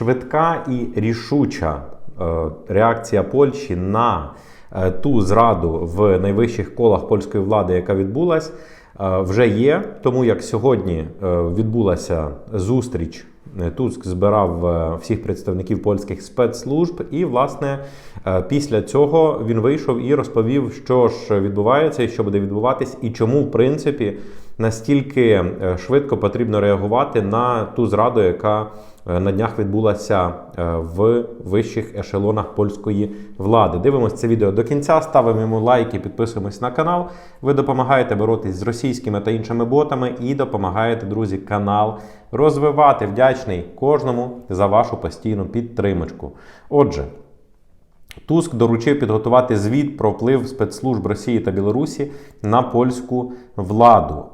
швидка і рішуча е, реакція Польщі на е, ту зраду в найвищих колах польської влади, яка відбулась, е, вже є. Тому як сьогодні відбулася зустріч. Туск збирав всіх представників польських спецслужб, і власне після цього він вийшов і розповів, що ж відбувається і що буде відбуватись, і чому, в принципі, настільки е, швидко потрібно реагувати на ту зраду, яка е, на днях відбулася е, в вищих ешелонах польської влади. Дивимося це відео до кінця, ставимо йому лайки, підписуємось на канал. Ви допомагаєте боротись з російськими та іншими ботами і допомагаєте, друзі, канал розвивати. Вдячний кожному за вашу постійну підтримочку. Отже. Туск доручив підготувати звіт про вплив спецслужб Росії та Білорусі на польську владу.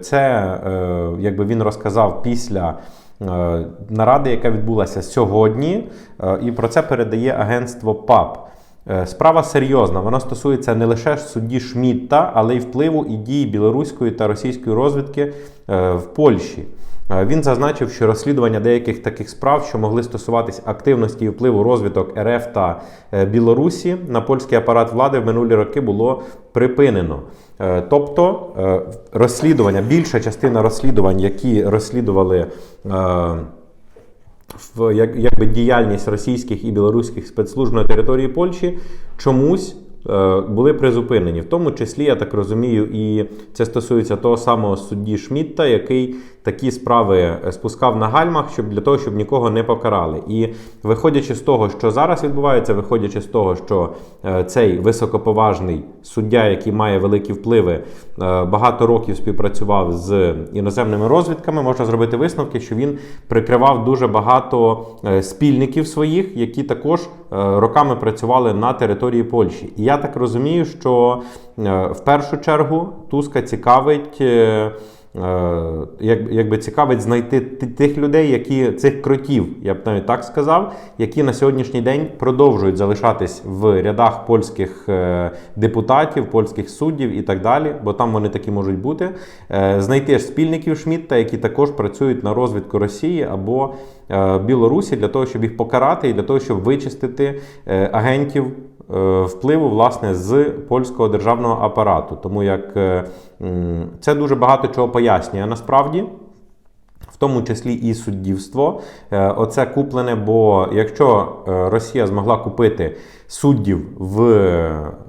Це е, якби він розказав після е, наради, яка відбулася сьогодні, е, і про це передає агентство ПАП. Справа серйозна. Вона стосується не лише судді Шмітта, але й впливу і дій білоруської та російської розвідки в Польщі. Е, Він зазначив, що розслідування деяких таких справ, що могли стосуватись активності і впливу розвиток РФ та е, Білорусі на польський апарат влади в минулі роки було припинено. Е, Тобто розслідування, більша частина розслідувань, які розслідували. в якби діяльність російських і білоруських спецслужб на території Польщі чомусь були призупинені. В тому числі, я так розумію, і це стосується того самого судді Шмітта, який такі справи е, спускав на гальмах, щоб для того, щоб нікого не покарали. І виходячи з того, що зараз відбувається, виходячи з того, що е, цей високоповажний суддя, який має великі впливи, е, багато років співпрацював з іноземними розвідками, можна зробити висновки, що він прикривав дуже багато е, спільників своїх, які також е, роками працювали на території Польщі. І я так розумію, що е, в першу чергу Туска цікавить. Е, як, якби цікавить знайти тих людей, які цих кротів, я б навіть так сказав, які на сьогоднішній день продовжують залишатись в рядах польських е, депутатів, польських суддів і так далі, бо там вони такі можуть бути. Е, знайти ж спільників Шмітта, які також працюють на розвідку Росії або Білорусі для того, щоб їх покарати, і для того, щоб вичистити агентів впливу власне з польського державного апарату. Тому як це дуже багато чого пояснює насправді. В тому числі і суддівство. Е, Оце куплене, бо якщо е, Росія змогла купити суддів в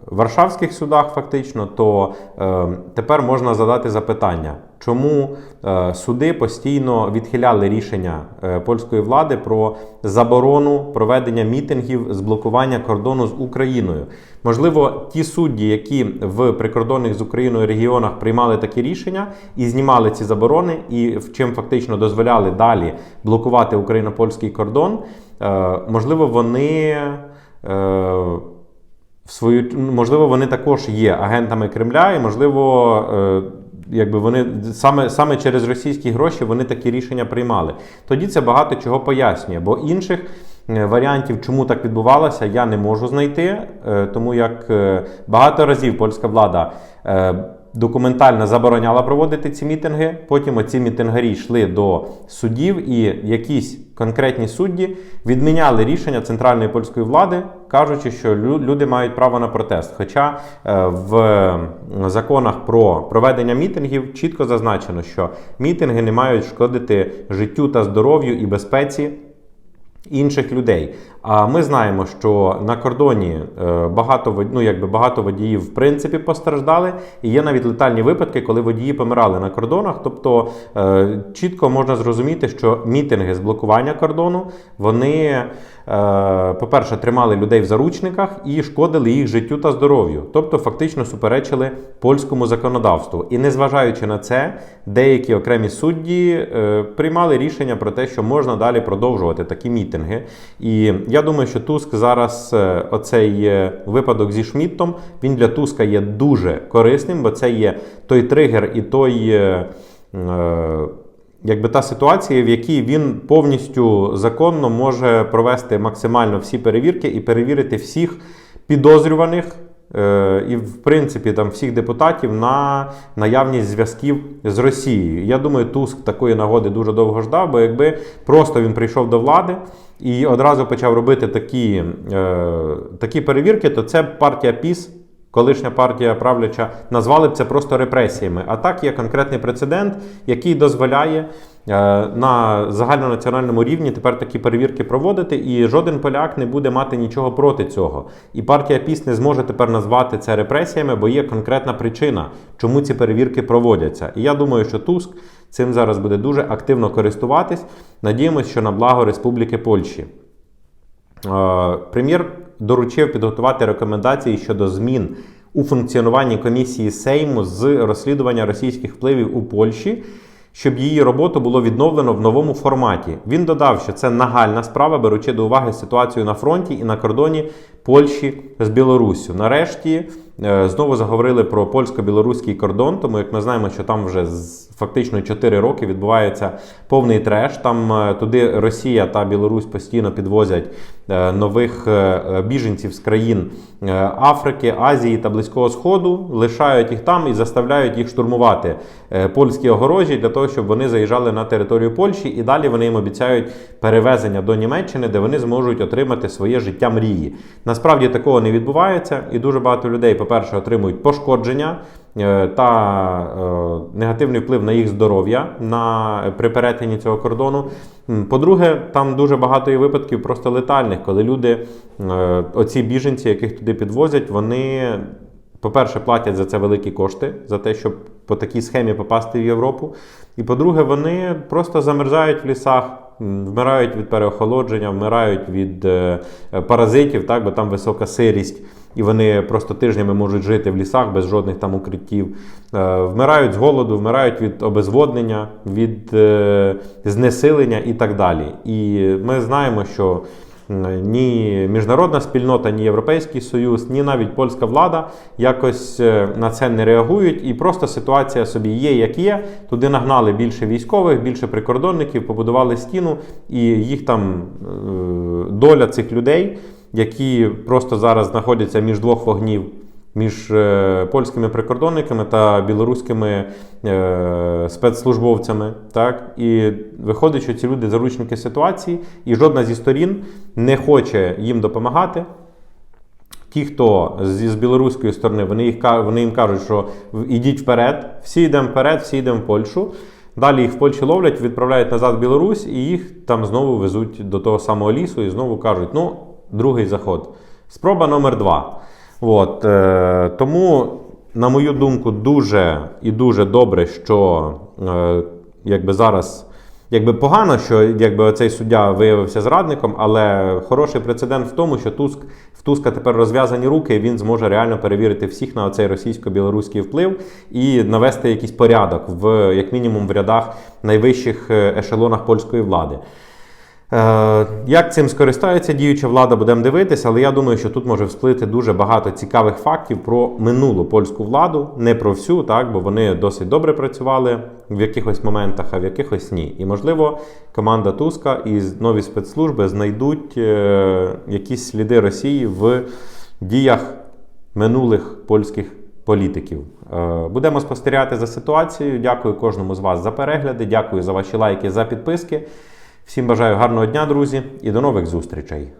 Варшавських судах, фактично, то е, тепер можна задати запитання, чому е, суди постійно відхиляли рішення е, польської влади про заборону проведення мітингів з блокування кордону з Україною. Можливо, ті судді, які в прикордонних з Україною регіонах приймали такі рішення і знімали ці заборони, і чим фактично дозволяли далі блокувати україно-польський кордон, е, можливо, вони. е, в свою можливо, вони також є агентами Кремля, і можливо, е, якби вони саме, саме через російські гроші вони такі рішення приймали. Тоді це багато чого пояснює, бо інших. е, Варіантів, чому так відбувалося, я не можу знайти, е, тому як багато разів польська влада документально забороняла проводити ці мітинги. Потім оці мітингарі йшли до судів, і якісь конкретні судді відміняли рішення центральної польської влади, кажучи, що люди мають право на протест. Хоча е, в законах про проведення мітингів чітко зазначено, що мітинги не мають шкодити життю та здоров'ю і безпеці інших людей. А ми знаємо, що на кордоні е, багато ну, якби багато водіїв в принципі постраждали, і є навіть летальні випадки, коли водії помирали на кордонах. Тобто е, чітко можна зрозуміти, що мітинги з блокування кордону вони, е, по-перше, тримали людей в заручниках і шкодили їх життю та здоров'ю, тобто фактично суперечили польському законодавству. І незважаючи на це, деякі окремі судді приймали рішення про те, що можна далі продовжувати такі мітинги. І я думаю, що Туск зараз е, оцей е, випадок зі Шмідтом, він для Туска є дуже корисним, бо це є той тригер і той. е, Якби та ситуація, в якій він повністю законно може провести максимально всі перевірки і перевірити всіх підозрюваних і, в принципі, там всіх депутатів на наявність зв'язків з Росією. Я думаю, Туск такої нагоди дуже довго ждав, бо якби просто він прийшов до влади і одразу почав робити такі, е, такі перевірки, то це партія ПІС. Колишня партія правляча назвали б це просто репресіями. А так є конкретний прецедент, який дозволяє е, на загальнонаціональному рівні тепер такі перевірки проводити, і жоден поляк не буде мати нічого проти цього. І партія ПІС не зможе тепер назвати це репресіями, бо є конкретна причина, чому ці перевірки проводяться. І я думаю, що Туск цим зараз буде дуже активно користуватись. Надіємося, що на благо Республіки Польщі. Е, Прем'єр доручив підготувати рекомендації щодо змін у функціонуванні комісії Сейму з розслідування російських впливів у Польщі, щоб її роботу було відновлено в новому форматі. Він додав, що це нагальна справа, беручи до уваги ситуацію на фронті і на кордоні Польщі з Білоруссю. Нарешті е, знову заговорили про польсько-білоруський кордон, тому як ми знаємо, що там вже фактично 4 роки відбувається повний треш. Там е, туди Росія та Білорусь постійно підвозять нових е, е, біженців з країн е, Африки, Азії та Близького Сходу, лишають їх там і заставляють їх штурмувати е, польські огорожі для того, щоб вони заїжджали на територію Польщі, і далі вони їм обіцяють перевезення до Німеччини, де вони зможуть отримати своє життя мрії. Насправді такого не відбувається, і дуже багато людей, по-перше, отримують пошкодження е, та е, негативний вплив на їх здоров'я на при перетині цього кордону. По-друге, там дуже багато є випадків просто летальних, коли люди, е, оці біженці, яких туди підвозять, вони. По-перше, платять за це великі кошти, за те, щоб по такій схемі попасти в Європу. І по-друге, вони просто замерзають в лісах, вмирають від переохолодження, вмирають від е, е, паразитів, так, бо там висока сирість, і вони просто тижнями можуть жити в лісах без жодних там укриттів. Е, вмирають з голоду, вмирають від обезводнення, від е, знесилення і так далі. І ми знаємо, що ні міжнародна спільнота, ні Європейський Союз, ні навіть польська влада якось е, на це не реагують. І просто ситуація собі є, як є. Туди нагнали більше військових, більше прикордонників, побудували стіну, і їх там доля цих людей, які просто зараз знаходяться між двох вогнів. Між е, польськими прикордонниками та білоруськими е, спецслужбовцями, так і виходить, що ці люди заручники ситуації, і жодна зі сторін не хоче їм допомагати. Ті, хто зі з білоруської сторони, вони, їх, вони їм кажуть, що ідіть вперед, всі йдемо вперед, всі йдемо в Польщу. Далі їх в Польщі ловлять, відправляють назад в Білорусь, і їх там знову везуть до того самого лісу і знову кажуть: ну, другий заход. Спроба номер два. От, е, тому, на мою думку, дуже і дуже добре, що е, якби зараз. Якби погано, що якби оцей суддя виявився зрадником, але хороший прецедент в тому, що Туск в Туска тепер розв'язані руки, і він зможе реально перевірити всіх на оцей російсько-білоруський вплив і навести якийсь порядок в як мінімум в рядах найвищих е, ешелонах польської влади. Е, Як цим скористається діюча влада, будемо дивитися, але я думаю, що тут може всплити дуже багато цікавих фактів про минулу польську владу, не про всю, так, бо вони досить добре працювали в якихось моментах, а в якихось ні. І можливо, команда Туска і нові спецслужби знайдуть е, якісь сліди Росії в діях минулих польських політиків. Е, Будемо спостерігати за ситуацією. Дякую кожному з вас за перегляди. Дякую за ваші лайки, за підписки. Всім бажаю гарного дня, друзі, і до нових зустрічей.